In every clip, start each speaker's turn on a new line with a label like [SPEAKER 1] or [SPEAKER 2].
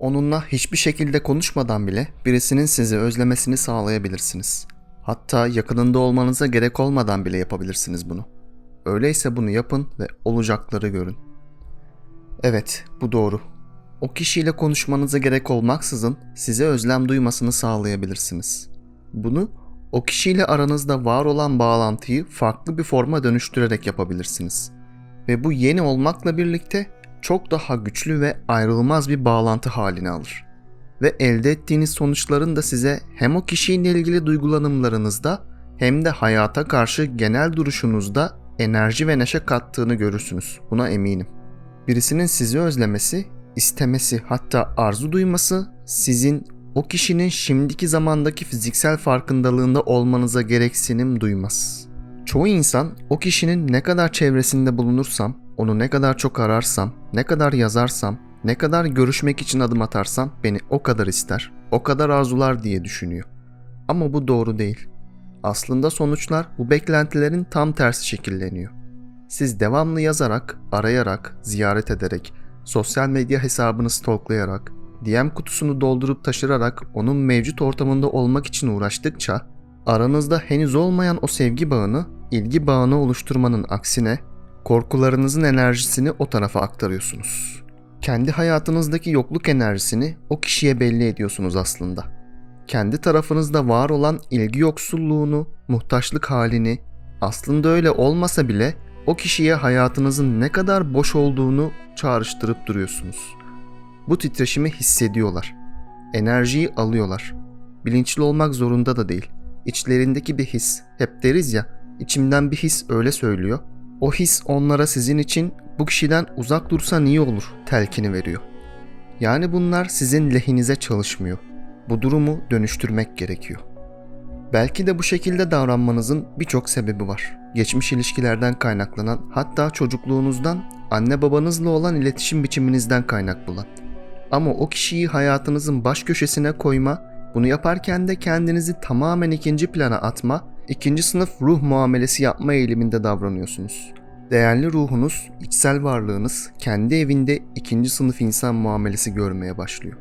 [SPEAKER 1] Onunla hiçbir şekilde konuşmadan bile birisinin sizi özlemesini sağlayabilirsiniz. Hatta yakınında olmanıza gerek olmadan bile yapabilirsiniz bunu. Öyleyse bunu yapın ve olacakları görün. Evet, bu doğru. O kişiyle konuşmanıza gerek olmaksızın size özlem duymasını sağlayabilirsiniz. Bunu o kişiyle aranızda var olan bağlantıyı farklı bir forma dönüştürerek yapabilirsiniz. Ve bu yeni olmakla birlikte çok daha güçlü ve ayrılmaz bir bağlantı halini alır. Ve elde ettiğiniz sonuçların da size hem o kişiyle ilgili duygulanımlarınızda hem de hayata karşı genel duruşunuzda enerji ve neşe kattığını görürsünüz. Buna eminim. Birisinin sizi özlemesi, istemesi hatta arzu duyması sizin o kişinin şimdiki zamandaki fiziksel farkındalığında olmanıza gereksinim duymaz. Çoğu insan o kişinin ne kadar çevresinde bulunursam, onu ne kadar çok ararsam, ne kadar yazarsam, ne kadar görüşmek için adım atarsam beni o kadar ister, o kadar arzular diye düşünüyor. Ama bu doğru değil. Aslında sonuçlar bu beklentilerin tam tersi şekilleniyor. Siz devamlı yazarak, arayarak, ziyaret ederek, sosyal medya hesabını stalklayarak, DM kutusunu doldurup taşırarak onun mevcut ortamında olmak için uğraştıkça aranızda henüz olmayan o sevgi bağını, ilgi bağını oluşturmanın aksine korkularınızın enerjisini o tarafa aktarıyorsunuz. Kendi hayatınızdaki yokluk enerjisini o kişiye belli ediyorsunuz aslında. Kendi tarafınızda var olan ilgi yoksulluğunu, muhtaçlık halini, aslında öyle olmasa bile o kişiye hayatınızın ne kadar boş olduğunu çağrıştırıp duruyorsunuz. Bu titreşimi hissediyorlar. Enerjiyi alıyorlar. Bilinçli olmak zorunda da değil. İçlerindeki bir his, hep deriz ya, içimden bir his öyle söylüyor. O his onlara sizin için bu kişiden uzak dursan iyi olur telkini veriyor. Yani bunlar sizin lehinize çalışmıyor. Bu durumu dönüştürmek gerekiyor. Belki de bu şekilde davranmanızın birçok sebebi var. Geçmiş ilişkilerden kaynaklanan, hatta çocukluğunuzdan, anne babanızla olan iletişim biçiminizden kaynak bulan. Ama o kişiyi hayatınızın baş köşesine koyma, bunu yaparken de kendinizi tamamen ikinci plana atma, ikinci sınıf ruh muamelesi yapma eğiliminde davranıyorsunuz. Değerli ruhunuz, içsel varlığınız kendi evinde ikinci sınıf insan muamelesi görmeye başlıyor.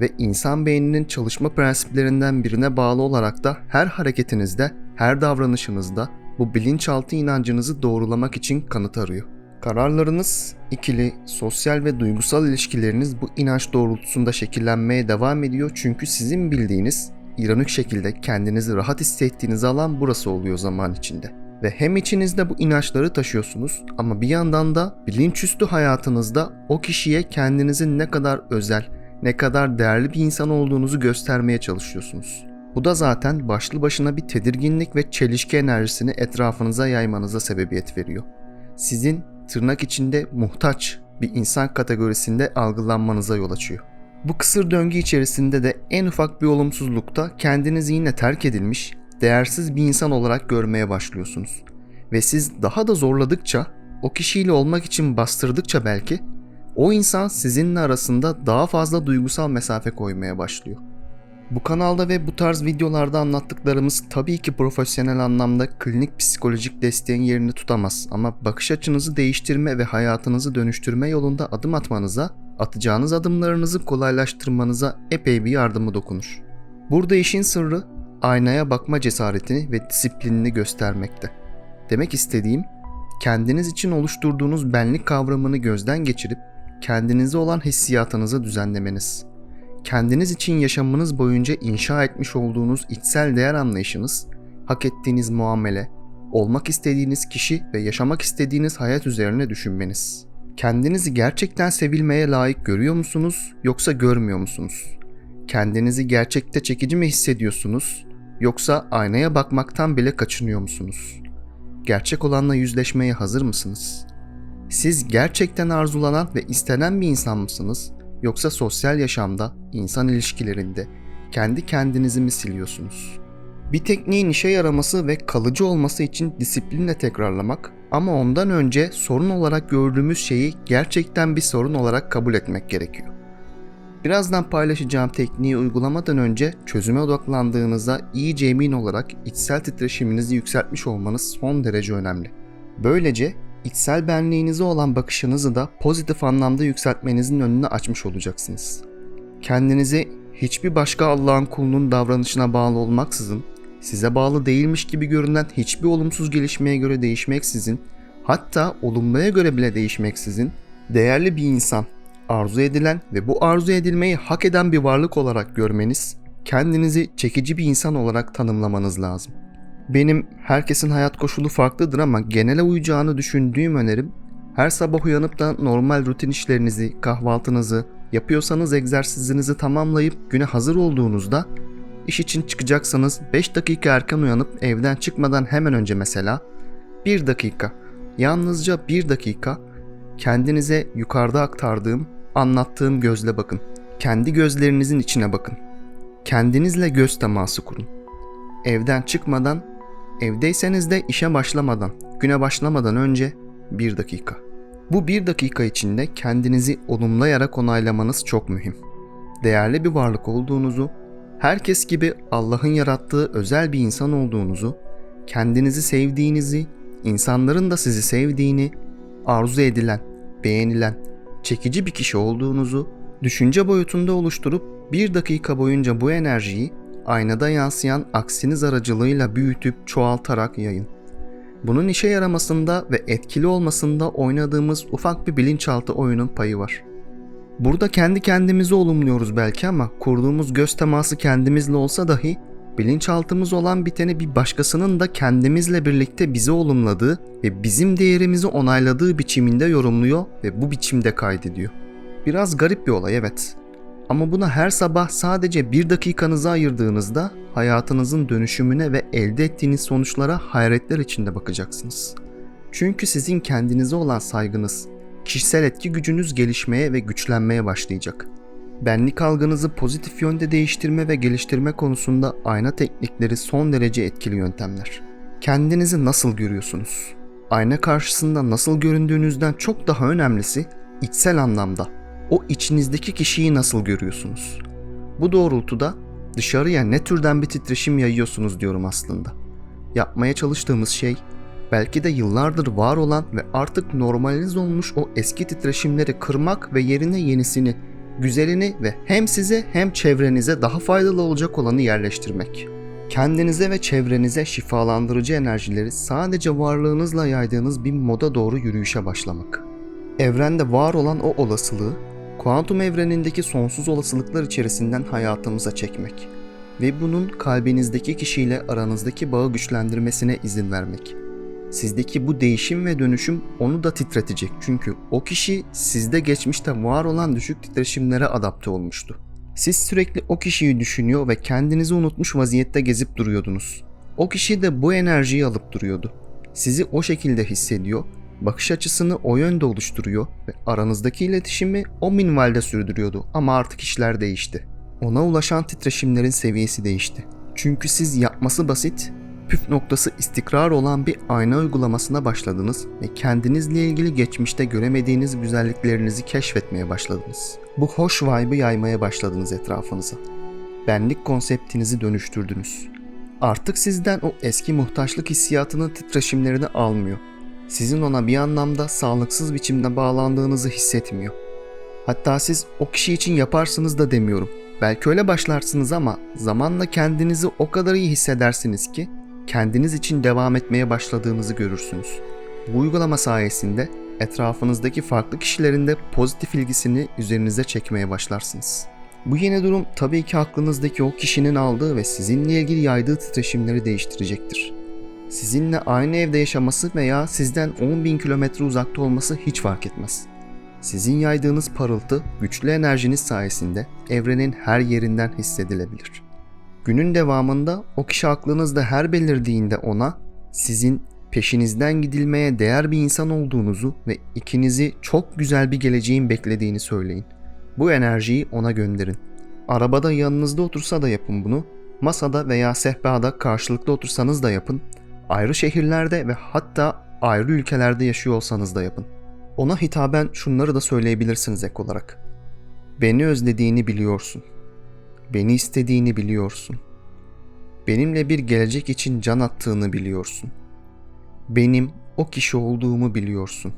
[SPEAKER 1] Ve insan beyninin çalışma prensiplerinden birine bağlı olarak da her hareketinizde, her davranışınızda bu bilinçaltı inancınızı doğrulamak için kanıt arıyor. Kararlarınız, ikili, sosyal ve duygusal ilişkileriniz bu inanç doğrultusunda şekillenmeye devam ediyor çünkü sizin bildiğiniz, ironik şekilde kendinizi rahat hissettiğiniz alan burası oluyor zaman içinde. Ve hem içinizde bu inançları taşıyorsunuz ama bir yandan da bilinçüstü hayatınızda o kişiye kendinizin ne kadar özel, ne kadar değerli bir insan olduğunuzu göstermeye çalışıyorsunuz. Bu da zaten başlı başına bir tedirginlik ve çelişki enerjisini etrafınıza yaymanıza sebebiyet veriyor. Sizin tırnak içinde muhtaç bir insan kategorisinde algılanmanıza yol açıyor. Bu kısır döngü içerisinde de en ufak bir olumsuzlukta kendinizi yine terk edilmiş, değersiz bir insan olarak görmeye başlıyorsunuz. Ve siz daha da zorladıkça, o kişiyle olmak için bastırdıkça belki, o insan sizinle arasında daha fazla duygusal mesafe koymaya başlıyor. Bu kanalda ve bu tarz videolarda anlattıklarımız tabii ki profesyonel anlamda klinik psikolojik desteğin yerini tutamaz ama bakış açınızı değiştirme ve hayatınızı dönüştürme yolunda adım atmanıza, atacağınız adımlarınızı kolaylaştırmanıza epey bir yardımı dokunur. Burada işin sırrı aynaya bakma cesaretini ve disiplinini göstermekte. Demek istediğim, kendiniz için oluşturduğunuz benlik kavramını gözden geçirip kendinize olan hissiyatınızı düzenlemeniz kendiniz için yaşamınız boyunca inşa etmiş olduğunuz içsel değer anlayışınız, hak ettiğiniz muamele, olmak istediğiniz kişi ve yaşamak istediğiniz hayat üzerine düşünmeniz. Kendinizi gerçekten sevilmeye layık görüyor musunuz yoksa görmüyor musunuz? Kendinizi gerçekte çekici mi hissediyorsunuz yoksa aynaya bakmaktan bile kaçınıyor musunuz? Gerçek olanla yüzleşmeye hazır mısınız? Siz gerçekten arzulanan ve istenen bir insan mısınız Yoksa sosyal yaşamda, insan ilişkilerinde kendi kendinizi mi siliyorsunuz? Bir tekniğin işe yaraması ve kalıcı olması için disiplinle tekrarlamak ama ondan önce sorun olarak gördüğümüz şeyi gerçekten bir sorun olarak kabul etmek gerekiyor. Birazdan paylaşacağım tekniği uygulamadan önce çözüme odaklandığınızda iyice emin olarak içsel titreşiminizi yükseltmiş olmanız son derece önemli. Böylece içsel benliğinize olan bakışınızı da pozitif anlamda yükseltmenizin önünü açmış olacaksınız. kendinizi hiçbir başka Allah'ın kulunun davranışına bağlı olmaksızın, size bağlı değilmiş gibi görünen hiçbir olumsuz gelişmeye göre değişmeksizin, hatta olumluya göre bile değişmeksizin, değerli bir insan, arzu edilen ve bu arzu edilmeyi hak eden bir varlık olarak görmeniz, kendinizi çekici bir insan olarak tanımlamanız lazım. Benim herkesin hayat koşulu farklıdır ama genele uyacağını düşündüğüm önerim her sabah uyanıp da normal rutin işlerinizi, kahvaltınızı, yapıyorsanız egzersizinizi tamamlayıp güne hazır olduğunuzda iş için çıkacaksanız 5 dakika erken uyanıp evden çıkmadan hemen önce mesela 1 dakika, yalnızca 1 dakika kendinize yukarıda aktardığım, anlattığım gözle bakın. Kendi gözlerinizin içine bakın. Kendinizle göz teması kurun. Evden çıkmadan, evdeyseniz de işe başlamadan, güne başlamadan önce 1 dakika. Bu bir dakika içinde kendinizi olumlayarak onaylamanız çok mühim. Değerli bir varlık olduğunuzu, herkes gibi Allah'ın yarattığı özel bir insan olduğunuzu, kendinizi sevdiğinizi, insanların da sizi sevdiğini, arzu edilen, beğenilen, çekici bir kişi olduğunuzu düşünce boyutunda oluşturup bir dakika boyunca bu enerjiyi aynada yansıyan aksiniz aracılığıyla büyütüp çoğaltarak yayın. Bunun işe yaramasında ve etkili olmasında oynadığımız ufak bir bilinçaltı oyunun payı var. Burada kendi kendimizi olumluyoruz belki ama kurduğumuz göz teması kendimizle olsa dahi bilinçaltımız olan biteni bir başkasının da kendimizle birlikte bizi olumladığı ve bizim değerimizi onayladığı biçiminde yorumluyor ve bu biçimde kaydediyor. Biraz garip bir olay evet. Ama buna her sabah sadece bir dakikanızı ayırdığınızda hayatınızın dönüşümüne ve elde ettiğiniz sonuçlara hayretler içinde bakacaksınız. Çünkü sizin kendinize olan saygınız, kişisel etki gücünüz gelişmeye ve güçlenmeye başlayacak. Benlik algınızı pozitif yönde değiştirme ve geliştirme konusunda ayna teknikleri son derece etkili yöntemler. Kendinizi nasıl görüyorsunuz? Ayna karşısında nasıl göründüğünüzden çok daha önemlisi içsel anlamda o içinizdeki kişiyi nasıl görüyorsunuz? Bu doğrultuda dışarıya ne türden bir titreşim yayıyorsunuz diyorum aslında. Yapmaya çalıştığımız şey belki de yıllardır var olan ve artık normaliz olmuş o eski titreşimleri kırmak ve yerine yenisini, güzelini ve hem size hem çevrenize daha faydalı olacak olanı yerleştirmek. Kendinize ve çevrenize şifalandırıcı enerjileri sadece varlığınızla yaydığınız bir moda doğru yürüyüşe başlamak. Evrende var olan o olasılığı kuantum evrenindeki sonsuz olasılıklar içerisinden hayatımıza çekmek ve bunun kalbinizdeki kişiyle aranızdaki bağı güçlendirmesine izin vermek. Sizdeki bu değişim ve dönüşüm onu da titretecek çünkü o kişi sizde geçmişte var olan düşük titreşimlere adapte olmuştu. Siz sürekli o kişiyi düşünüyor ve kendinizi unutmuş vaziyette gezip duruyordunuz. O kişi de bu enerjiyi alıp duruyordu. Sizi o şekilde hissediyor bakış açısını o yönde oluşturuyor ve aranızdaki iletişimi o minvalde sürdürüyordu ama artık işler değişti. Ona ulaşan titreşimlerin seviyesi değişti. Çünkü siz yapması basit, püf noktası istikrar olan bir ayna uygulamasına başladınız ve kendinizle ilgili geçmişte göremediğiniz güzelliklerinizi keşfetmeye başladınız. Bu hoş vibe'ı yaymaya başladınız etrafınıza. Benlik konseptinizi dönüştürdünüz. Artık sizden o eski muhtaçlık hissiyatının titreşimlerini almıyor sizin ona bir anlamda sağlıksız biçimde bağlandığınızı hissetmiyor. Hatta siz o kişi için yaparsınız da demiyorum. Belki öyle başlarsınız ama zamanla kendinizi o kadar iyi hissedersiniz ki kendiniz için devam etmeye başladığınızı görürsünüz. Bu uygulama sayesinde etrafınızdaki farklı kişilerin de pozitif ilgisini üzerinize çekmeye başlarsınız. Bu yeni durum tabii ki aklınızdaki o kişinin aldığı ve sizinle ilgili yaydığı titreşimleri değiştirecektir. Sizinle aynı evde yaşaması veya sizden 10 bin kilometre uzakta olması hiç fark etmez. Sizin yaydığınız parıltı güçlü enerjiniz sayesinde evrenin her yerinden hissedilebilir. Günün devamında o kişi aklınızda her belirdiğinde ona sizin peşinizden gidilmeye değer bir insan olduğunuzu ve ikinizi çok güzel bir geleceğin beklediğini söyleyin. Bu enerjiyi ona gönderin. Arabada yanınızda otursa da yapın bunu. Masada veya sehpada karşılıklı otursanız da yapın ayrı şehirlerde ve hatta ayrı ülkelerde yaşıyor olsanız da yapın. Ona hitaben şunları da söyleyebilirsiniz ek olarak. Beni özlediğini biliyorsun. Beni istediğini biliyorsun. Benimle bir gelecek için can attığını biliyorsun. Benim o kişi olduğumu biliyorsun.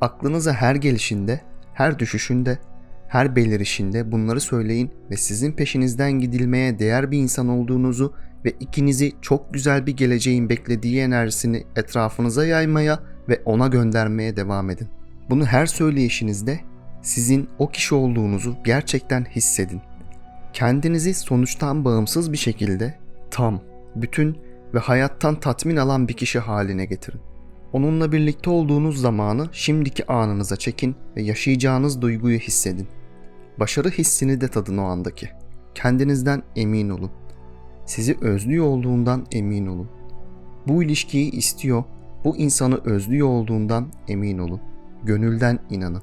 [SPEAKER 1] Aklınıza her gelişinde, her düşüşünde Her belirişinde bunları söyleyin ve sizin peşinizden gidilmeye değer bir insan olduğunuzu ve ikinizi çok güzel bir geleceğin beklediği enerjisini etrafınıza yaymaya ve ona göndermeye devam edin. Bunu her söyleyişinizde sizin o kişi olduğunuzu gerçekten hissedin. Kendinizi sonuçtan bağımsız bir şekilde tam, bütün ve hayattan tatmin alan bir kişi haline getirin. Onunla birlikte olduğunuz zamanı şimdiki anınıza çekin ve yaşayacağınız duyguyu hissedin. Başarı hissini de tadın o andaki. Kendinizden emin olun. Sizi özlüyor olduğundan emin olun. Bu ilişkiyi istiyor, bu insanı özlüyor olduğundan emin olun. Gönülden inanın.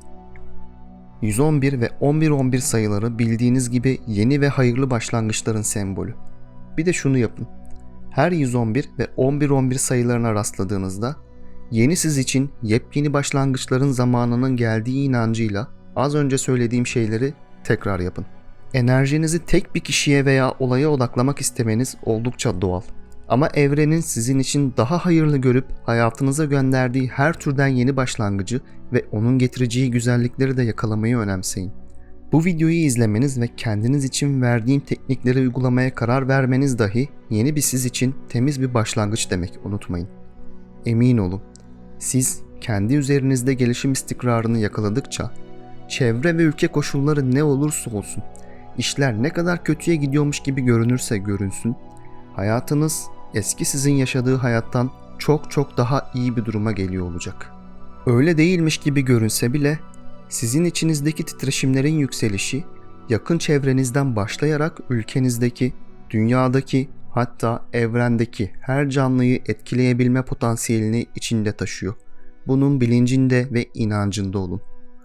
[SPEAKER 1] 111 ve 1111 sayıları bildiğiniz gibi yeni ve hayırlı başlangıçların sembolü. Bir de şunu yapın. Her 111 ve 1111 sayılarına rastladığınızda yeni siz için yepyeni başlangıçların zamanının geldiği inancıyla az önce söylediğim şeyleri tekrar yapın. Enerjinizi tek bir kişiye veya olaya odaklamak istemeniz oldukça doğal. Ama evrenin sizin için daha hayırlı görüp hayatınıza gönderdiği her türden yeni başlangıcı ve onun getireceği güzellikleri de yakalamayı önemseyin. Bu videoyu izlemeniz ve kendiniz için verdiğim teknikleri uygulamaya karar vermeniz dahi yeni bir siz için temiz bir başlangıç demek unutmayın. Emin olun, siz kendi üzerinizde gelişim istikrarını yakaladıkça çevre ve ülke koşulları ne olursa olsun, işler ne kadar kötüye gidiyormuş gibi görünürse görünsün, hayatınız eski sizin yaşadığı hayattan çok çok daha iyi bir duruma geliyor olacak. Öyle değilmiş gibi görünse bile sizin içinizdeki titreşimlerin yükselişi yakın çevrenizden başlayarak ülkenizdeki, dünyadaki hatta evrendeki her canlıyı etkileyebilme potansiyelini içinde taşıyor. Bunun bilincinde ve inancında olun.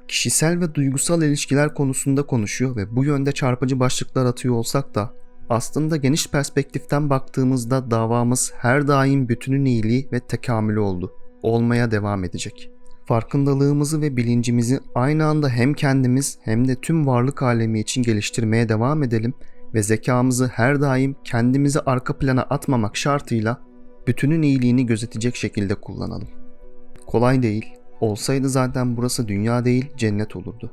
[SPEAKER 1] Kişisel ve duygusal ilişkiler konusunda konuşuyor ve bu yönde çarpıcı başlıklar atıyor olsak da aslında geniş perspektiften baktığımızda davamız her daim bütünün iyiliği ve tekamülü oldu. Olmaya devam edecek. Farkındalığımızı ve bilincimizi aynı anda hem kendimiz hem de tüm varlık alemi için geliştirmeye devam edelim ve zekamızı her daim kendimizi arka plana atmamak şartıyla bütünün iyiliğini gözetecek şekilde kullanalım. Kolay değil. Olsaydı zaten burası dünya değil cennet olurdu.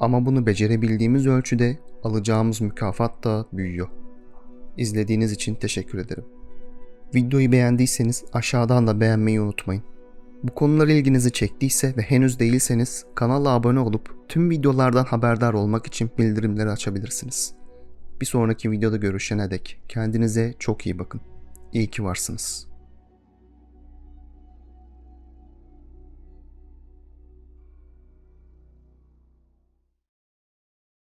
[SPEAKER 1] Ama bunu becerebildiğimiz ölçüde alacağımız mükafat da büyüyor. İzlediğiniz için teşekkür ederim. Videoyu beğendiyseniz aşağıdan da beğenmeyi unutmayın. Bu konular ilginizi çektiyse ve henüz değilseniz kanala abone olup tüm videolardan haberdar olmak için bildirimleri açabilirsiniz. Bir sonraki videoda görüşene dek kendinize çok iyi bakın. İyi ki varsınız.